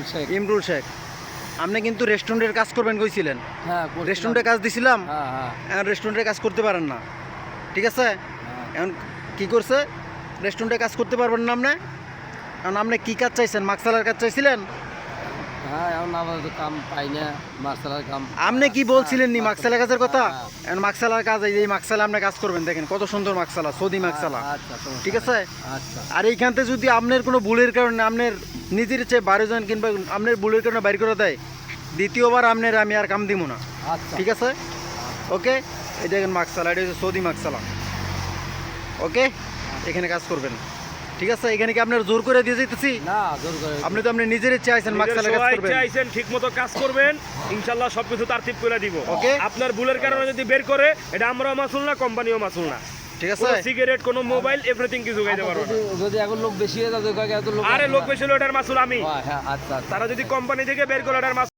ইমরুল শেখ। ইমরুল শেখ। আপনি কিন্তু রেস্টুরেন্টের কাজ করবেন কইছিলেন। হ্যাঁ রেস্টুরেন্টে কাজ দিছিলাম হ্যাঁ হ্যাঁ। এখন রেস্টুরেন্টে কাজ করতে পারেন না। ঠিক আছে? হ্যাঁ। এখন কি করছে? রেস্টুরেন্টে কাজ করতে পারবেন না আপনি? এখন আপনি কী কাজ চাইছেন? মাকসালার কাজ চাইছিলেন? হ্যাঁ এখন আমাদের কাম পাই না মার্শালার কাম। আপনি কি বলছিলেন নি মাকসালা কাজের কথা? হ্যাঁ। এখন মাকসালার কাজ এই মাকসালা আপনি কাজ করবেন দেখেন কত সুন্দর মাকসালা সৌদি মাকসালা। আচ্ছা ঠিক আছে? আচ্ছা। আর এইখানতে যদি আপনার কোনো ভুলের কারণে আপনার নিজের চেয়ে বারো জন কিংবা আপনার ভুলের কারণে বাইর করে দেয় দ্বিতীয়বার আপনার আমি আর কাম দিব না। আচ্ছা। ঠিক আছে? ওকে? এই দেখেন মাকসালা এটা হচ্ছে সৌদি মাকসালা। ওকে? এখানে কাজ করবেন। ঠিক আছে এখানে কি আপনার জোর করে দিয়ে যেতেছি না জোর করে আপনি তো আপনি নিজের ইচ্ছে আইছেন মাকসালা কাজ করবেন। চাইছেন ঠিক মতো কাজ করবেন ইনশাল্লাহ সবকিছু তারতিব করে দিব। ওকে। আপনার ভুলের কারণে যদি বের করে এটা আমরাও মাসুল না কোম্পানিও মাসুল না। ঠিক আছে। সিগারেট কোনো মোবাইল এভরিথিং কিছু গাইতে পারব যদি এখন লোক বেশি হয়ে যাবে কয়েক এত লোক আরে লোক বেশি হলো এটার মাসুল আমি। হ্যাঁ, হ্যাঁ আচ্ছা আচ্ছা। তারা যদি কোম্পানি থেকে বের করে এটার মাসুল